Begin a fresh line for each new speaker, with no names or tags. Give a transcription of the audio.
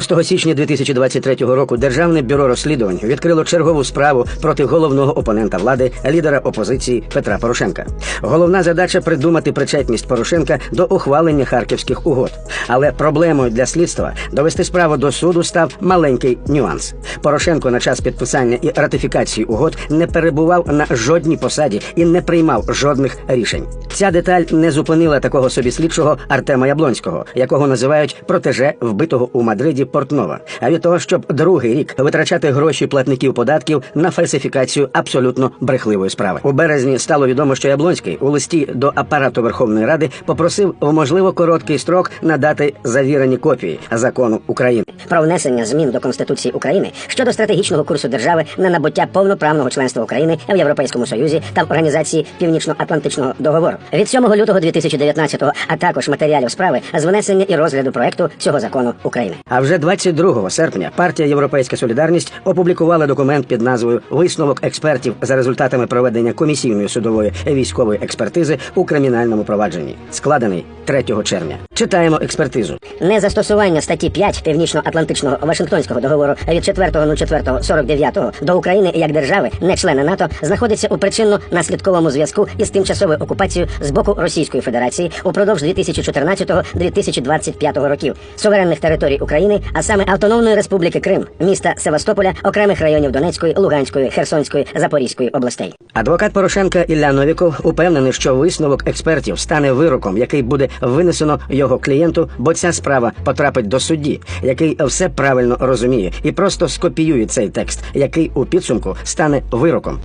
6 січня 2023 року Державне бюро розслідувань відкрило чергову справу проти головного опонента влади, лідера опозиції Петра Порошенка. Головна задача придумати причетність Порошенка до ухвалення харківських угод. Але проблемою для слідства довести справу до суду став маленький нюанс. Порошенко на час підписання і ратифікації угод не перебував на жодній посаді і не приймав жодних рішень. Ця деталь не зупинила такого собі слідчого Артема Яблонського, якого називають протеже вбитого у Мадриді Портнова. А від того, щоб другий рік витрачати гроші платників податків на фальсифікацію абсолютно брехливої справи. У березні стало відомо, що Яблонський у листі до апарату Верховної Ради попросив в можливо короткий строк надати завірені копії закону України.
про внесення змін до Конституції України щодо стратегічного курсу держави на набуття повноправного членства України в Європейському Союзі та в Організації Північно-Атлантичного договору від 7 лютого 2019-го, а також матеріалів справи з внесення і розгляду проекту цього закону України.
А вже 22 серпня партія Європейська Солідарність опублікувала документ під назвою Висновок експертів за результатами проведення комісійної судової військової експертизи у кримінальному провадженні, складений 3 червня. Читаємо експертизу.
Незастосування статті 5 Північно-Атлантичного Вашингтонського договору від 4.04.49 до України як держави, не члена НАТО, знаходиться у причинно-наслідковому зв'язку із тимчасовою окупацією з боку Російської Федерації упродовж 2014-2025 років суверенних територій України, а саме Автономної Республіки Крим, міста Севастополя, окремих районів Донецької, Луганської, Херсонської, Запорізької областей.
Адвокат Порошенка Ілля Новіков упевнений, що висновок експертів стане вироком, який буде винесено його клієнту, бо ця справа потрапить до судді, який все правильно розуміє, і просто скопіює цей текст, який у підсумку стане вироком.